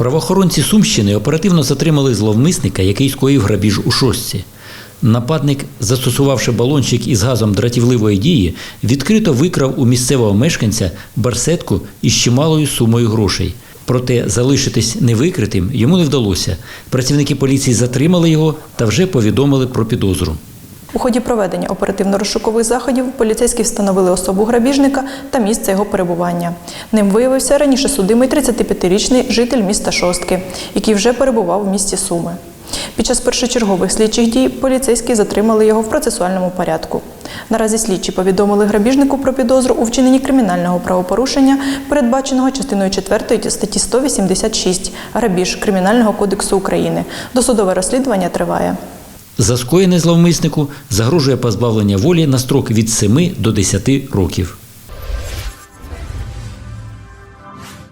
Правоохоронці Сумщини оперативно затримали зловмисника, який скоїв грабіж у шостці. Нападник, застосувавши балончик із газом дратівливої дії, відкрито викрав у місцевого мешканця барсетку із чималою сумою грошей. Проте залишитись невикритим йому не вдалося. Працівники поліції затримали його та вже повідомили про підозру. У ході проведення оперативно-розшукових заходів поліцейські встановили особу грабіжника та місце його перебування. Ним виявився раніше судимий 35-річний житель міста Шостки, який вже перебував у місті Суми. Під час першочергових слідчих дій поліцейські затримали його в процесуальному порядку. Наразі слідчі повідомили грабіжнику про підозру у вчиненні кримінального правопорушення, передбаченого частиною 4 статті 186 грабіж Кримінального кодексу України. Досудове розслідування триває. За скоєне зловмиснику загрожує позбавлення волі на строк від 7 до 10 років.